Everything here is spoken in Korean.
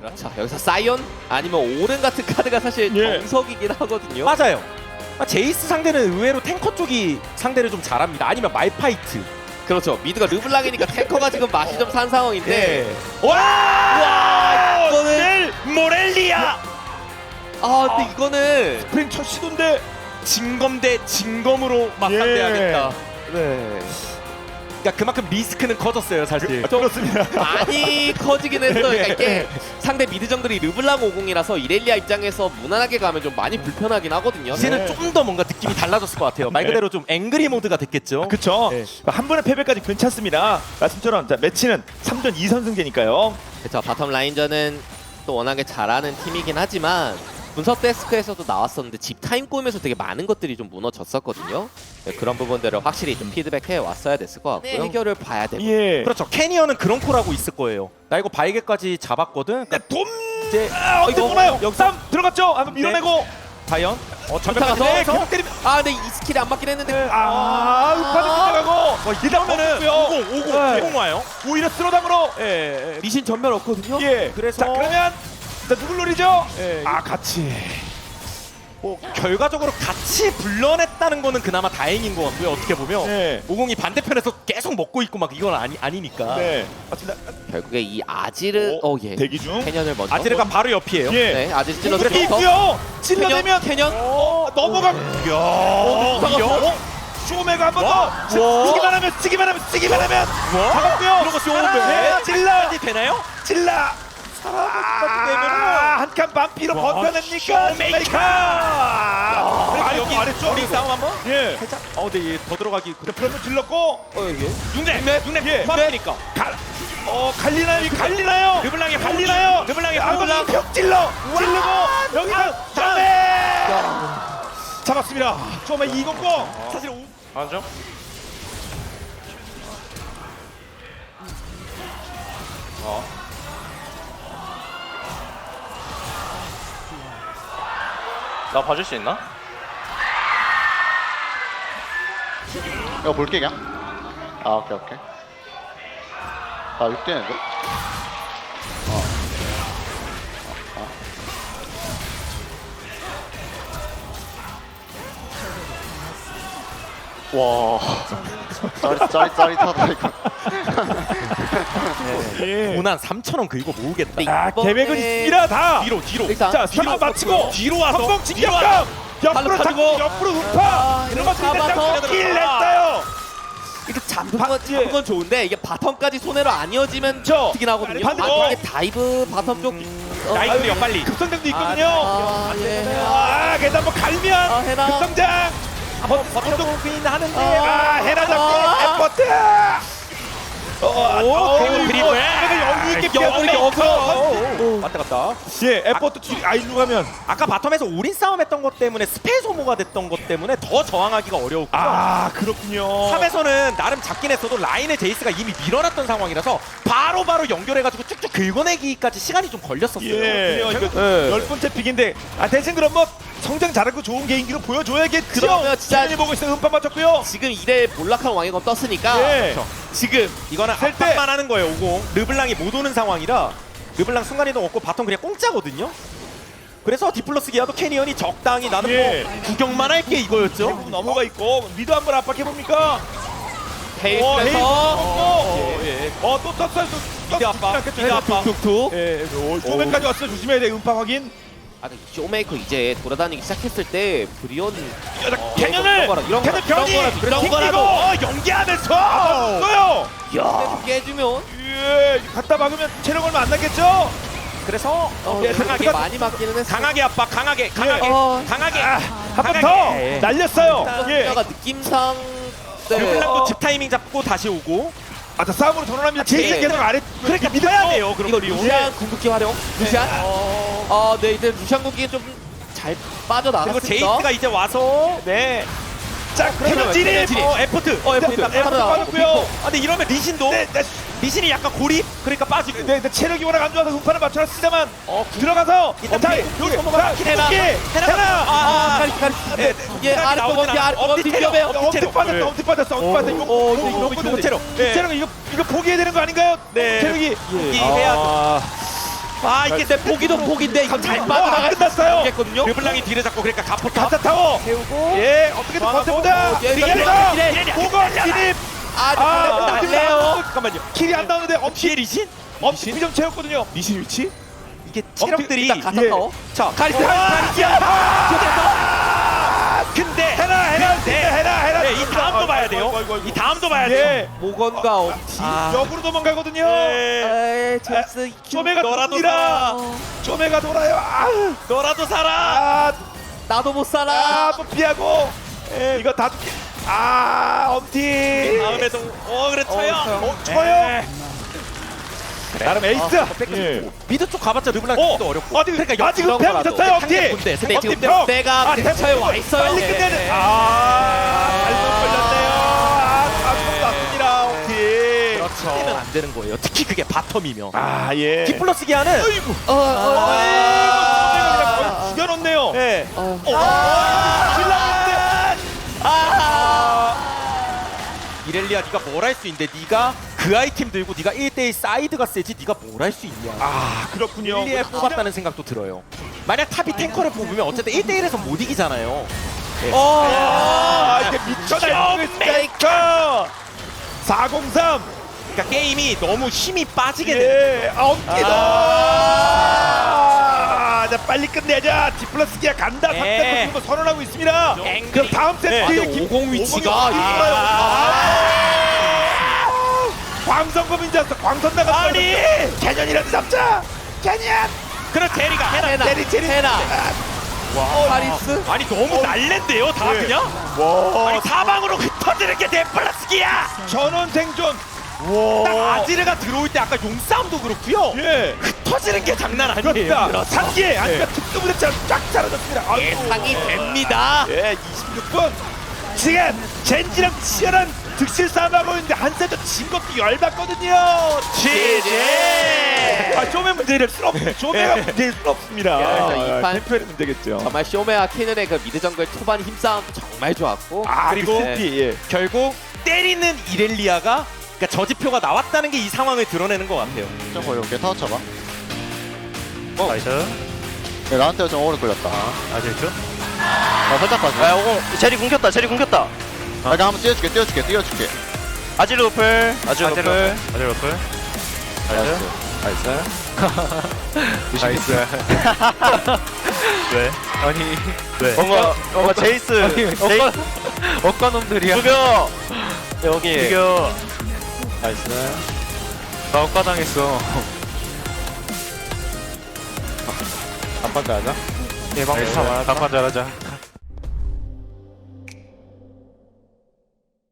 그렇죠. 여기서 사이온 아니면 오른 같은 카드가 사실 예. 정석이긴 하거든요. 맞아요. 아, 제이스 상대는 의외로 탱커 쪽이 상대를 좀 잘합니다. 아니면 말파이트. 그렇죠. 미드가 르블랑이니까 탱커가 지금 맛이 좀 산 상황인데 와! 와! 이거는- 넬 모렐리아. 아 근데 이거는 스프링 첫 시도인데 진검 대 진검으로 맞상대하겠다. 네. 그러니까 그만큼 리스크는 커졌어요, 사실. 그렇습니다. 많이 커지긴 했어요. 그러니까 이게 상대 미드 정글이 르블랑 50이라서 이렐리아 입장에서 무난하게 가면 좀 많이 불편하긴 하거든요. 이제는 좀 더 뭔가 느낌이 달라졌을 것 같아요. 말 네. 그대로 좀 앵그리 모드가 됐겠죠. 그쵸. 네. 한 번의 패배까지 괜찮습니다. 말씀처럼 자, 매치는 3전 2선승제니까요. 그렇죠. 바텀 라인전은 또 워낙에 잘하는 팀이긴 하지만 분석 데스크에서도 나왔었는데 집 타임 꼬면서 되게 많은 것들이 좀 무너졌었거든요. 네, 그런 부분들을 확실히 좀 피드백해 왔어야 됐을 것 같고요. 해결을 봐야 되고. 예. 그렇죠. 캐니언은 그런 콜하고 있을 거예요. 나 이거 바이게까지 잡았거든. 그러니까 돔! 이제 아, 어떻게 이거 보나요? 역삼 들어갔죠? 한번 밀어내고. 과연 어 전면에 더- 계속 때리면 아 근데 이 스킬이 안 맞긴 했는데 아, 음파는 끝나가고. 이러면은 없고요. 50 50 네. 50 와요. 오히려 쓸어담으로. 예. 예. 리신 전멸 없거든요. 예. 그래서- 자, 그러면 자, 누굴 노리죠? 예, 아, 같이. 뭐 결과적으로 같이 불러냈다는 거는 그나마 다행인 것 같고요. 어떻게 보면 네. 오공이 반대편에서 계속 먹고 있고 막 이건 아니 아니니까. 네. 맞습니다. 결국에 이 아지르 오, 어 예. 대기 중. 캐년을 먼저 아지르가 바로 옆이에요. 예. 네 아지르 찔러 공격이 들어서 있고요. 캐년 찔러내면 캐년 어, 넘어가. 이야. 넘어가고. 쇼메가 한번 와. 더. 와. 쓰기만 하면 쓰기만 하면 쓰기만 하면 잡았고요. 이런 거. 하나, 찔러. 되나요? 찔러. 아, 반피로 와, 버텨냅니까? 쇼메이커. 아, 여기 아래쪽. 우리 싸움 한 번? 예. 살짝. 어, 근데 얘더 들어가기. 자, 그러면 질렀고. 어 이게 육내, 육내, 예. 육내니까. 갈. 어, 갈리나요? 이 갈리나요? 르블랑이 갈리나요? 르블랑이 아, 르블랑. 벽 찔러. 찔르고 여기서 쇼메. 잡았습니다. 쇼메 이공공. 사실 오- 맞죠? 나 봐줄 수 있나? 이거 볼게 그냥 아 오케이 오케이 아 6대인데? 어. 와 짜릿 짜릿 짜릿하다 이거 예. 고난 3천 원 긁고 모으겠다. 아, 이번에 계획은 있습니다. 다. 뒤로 뒤로. 일단 자, 뒤로 뒤로 마치고 뒤로 와서 뒤로 진격감. 옆으로 발로 타고 옆으로 우파. 아, 들어갔을 때 잡아서 킬 냈어요. 이거 잡는 건, 잡는 건 좋은데 이게 바텀까지 손해로 안 이어지면 저, 어떻긴 하거든요. 반대- 아, 이게 다이브 바텀 쪽 어, 나이트요 빨리. 급성장도 있거든요. 아, 예. 아, 한번 갈면 아, 해나. 급성장. 버튼 퀸 하는데. 아, 해나 아. 잡기 에포트. 어, 어, 그리고 드리블. 여유 있게 여유 피하고 없어. 왔다 갔다. 예, 에포트 주 아이로 가면 아까 바텀에서 올인 싸움했던 것 때문에 스페 소모가 됐던 것 때문에 더 저항하기가 어려웠고요. 아, 그렇군요. 3에서는 나름 잡긴 했어도 라인의 제이스가 이미 밀어놨던 상황이라서 바로바로 연결해가지고 쭉쭉 긁어내기까지 시간이 좀 걸렸었어요. 예, 이거 예. 열 번째 픽인데 아 대신 그럼 뭐 성장 잘하고 좋은 개인기로 보여줘야겠죠. 그러면 진짜- 보고 있어 음파 맞췄고요. 지금 이래 몰락한 왕의 검 떴으니까 예. 그렇죠. 지금 이거는 셀 때. 압박만 하는 거예요, 오공. 르블랑이 못 오는 상황이라 르블랑 순간이동 없고 바텀 그냥 공짜거든요. 그래서 디플러스 기아도 캐니언이 적당히 나는 예. 뭐 구경만 할게 이거였죠. 넘어가 있고 미드 한번 압박해 봅니까? 어, 헤이 헤이스에서 어, 예. 어, 또 떴어요. 또 미드 압박, 떴- 미드 압박. 툭툭 예, 쇼맨까지 왔어. 조심해야 돼. 음파 확인. 아, 근데 쇼메이커 이제 돌아다니기 시작했을 때 브리온 캐년을 이런 거라, 이런 캐년 거라, 변이 이런 거라, 이런 튕기고 거라도. 어, 연기하면서 떠요. 계속 깨주면 예, 갖다 박으면 체력 얼마 안 남겠죠? 그래서 어, 예, 강하게 많이 맞기는 했어. 강하게 압박, 강하게, 강하게, 어. 강하게. 아, 한번 더 강하게. 날렸어요. 예. 가 느낌상 네. 르블랑도 집 타이밍 잡고 다시 오고. 아, 자 싸움으로 전환합니다. 제이스 예. 계속 아래 그러니까 믿어야 돼요. 그럼 이거. 루시안 궁극기 활용. 루시안. 어, 네 이제 루시안 궁극기 좀잘 빠져나갔습니다. 그리고 제이스가 이제 와서 네. 자, 그러면 진입. 그러면. 어, F2. 어, F2. 일단 F2 F2 나오고, 빠졌고요. 아, 근데 이러면 리신도 네, 네, 리신이 약간 고립. 그러니까 빠지고. 네, 네, 체력이 워낙 안 좋아서 음파를 맞춰놨습니다만 들어가서 일단 자, 피- 여기 넘어가. 자, 해나. 해나. 아, 네, 예, 아래 거 범피 위험해요. 엄청 빠졌어, 엄청 빠졌어, 엄청 빠졌어. 이거 어, 이거 이거 체력. 네. 체력 이거 이거 포기해야 되는 거 아닌가요? 네. 체력이 이 해야죠. 아, 아 이게 근데 포기도 포기인데 이거 잘 아, 빠져나갈 수 끝났어요. 있겠거든요. 르블랑이 뒤를 잡고 그러니까 가포탑 가짜 타워. 세우고 예, 어떻게든 버텨보자. 예, 이래, 이래, 이래. 고건 진입. 아, 아, 근데 날래요. 잠깐만요 킬이 안 나오는데 엄 뒤에 리신? 엄지 피좀 채웠거든요. 니신 위치? 이게 체력들이 예. 타워. 자 카리스 카리스 이 다음도 봐야 돼요 예. 모건과 엄티. 아. 역으로 도망가거든요. 네. 에이, 제스 쪼매가 너라도. 살아. 쪼매가 돌아요. 아, 너라도 살아 아, 나도 못 살아. 아, 또 피하고. 예, 이거 다 죽게. 아, 엄티. 다음에도 어 그래 쳐요 어, 쳐요. 나름 에이스. 예. 미드 쪽 가봤자 르블랑 어, 도 어렵고 어디 그러니까 아직 거라도. 붙었어요, 엄티. 지금 펴. 때가 아, 근처에 와 있어요. 빨리 예. 끝내는. 아, 되는 거예요 특히 그게 바텀이면 아, 예. 디플러스 기아는. 어, 어, 아이고, 아, 거의 죽여놓네요. 예. 어. 아. 이렐리아 네가 뭘 할 수 있는데 네가 그 아이템 들고 네가 1대1 사이드가 세지 네가 뭘 할 수 있냐 아, 그렇군요. 이렐리아에 뽑았다는 생각도 들어요 만약 탑이 탱커를 뽑으면 어쨌든 1대1에서 못 이기잖아요 아, 이게 미쳐 날뛰고 있으니까. 403. 그러니까 게임이 너무 힘이 빠지게 돼 예, 아, 엄티도. 아, 자, 빨리 끝내자. 디플러스 기아 간다. 예. 3대 지금 선언하고 있습니다. 앵그리. 그럼 다음 세트 예. 김- 50 위치가 아. 아. 광선검인 줄 알았어. 광선 나갔어. 아니, 캐년이라도 잡자. 캐년. 그럼 대리가 해라 헤나, 대리, 대리. 헤나. 파리스. 아니 너무 날랜데요 다 예. 그냥 와, 아니 사방으로 흩어지는 게 데플라스기야 전원 생존. 딱. 아지르가 들어올 때 아까 용싸움도 그렇고요 예. 흩어지는 게 장난 아니에요 그렇다. 상기에 아까 특수부대처럼 쫙 사라졌습니다. 아이고. 예상이 됩니다. 예, 26분. 지금 젠지랑 치열한 득실 싸움하고 있는데 한 세트 진 것도 열받거든요. 지지 아, 쇼메 문제일 수 없. 쇼메가 문제일 수 없습니다. 야, 이 아, 판- 템플의 문제겠죠. 정말 쇼메와 키는의 그 미드 정글 초반 힘싸움도 정말 좋았고. 아, 그리고- 그리고 예. 결국 때리는 이렐리아가 그러니까 저지표가 나왔다는 게 이 상황을 드러내는 것 같아요. 좀 걸려올게 타워 쳐봐 나이스. 야, 나한테 좀 오래 걸렸다. 아직 있죠? 나 살짝 봐줘 야 오공 제리 궁켰다 제리 궁켰다. 아, 내가 한번 띄워줄게 띄워줄게 띄워줄게. 아지르 오플 아지르 오플. 아지르 오플. 나이스. 나이스. 나이스. 왜? 아니. 왜? 뭔가 뭔가 제이스 제이 어과 놈들이야. 죽여! 여기. 죽여 나이스. 나 어과 당했어. 한번 더 하자. 대박. 단판 잘하자.